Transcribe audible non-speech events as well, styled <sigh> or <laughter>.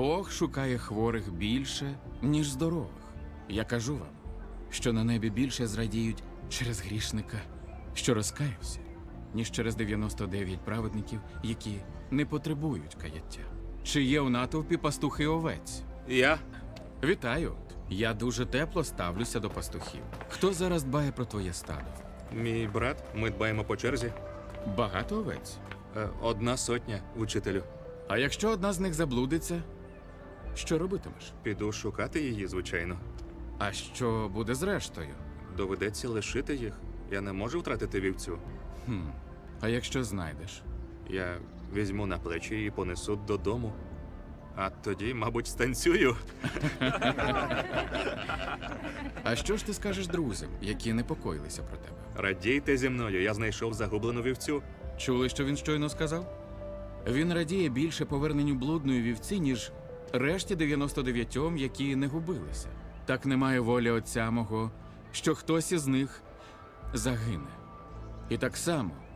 Бог шукає хворих більше, ніж здорових. Я кажу вам, що на небі більше зрадіють через грішника, що розкаявся, ніж через 99 праведників, які не потребують каяття. Чи є у натовпі пастухи овець? Я Вітаю! Я дуже тепло ставлюся до пастухів. Хто зараз дбає про твоє стадо? мій брат, ми дбаємо по черзі. Багато овець. Е, Одна сотня, учителю. А якщо одна з них заблудиться, що робитимеш? Піду шукати її, звичайно. А що буде з рештою? Доведеться лишити їх. Я не можу втратити вівцю. Хм. А якщо знайдеш? Я візьму на плечі і понесу додому. А тоді, мабуть, станцюю. <laughs> А що ж ти скажеш друзям, які непокоїлися про тебе? Радійте зі мною, я знайшов загублену вівцю. Чули, що він щойно сказав? Він радіє більше поверненню блудної вівці, ніж решті 99, які не губилися. Так немає волі отця мого, що хтось із них загине. І так само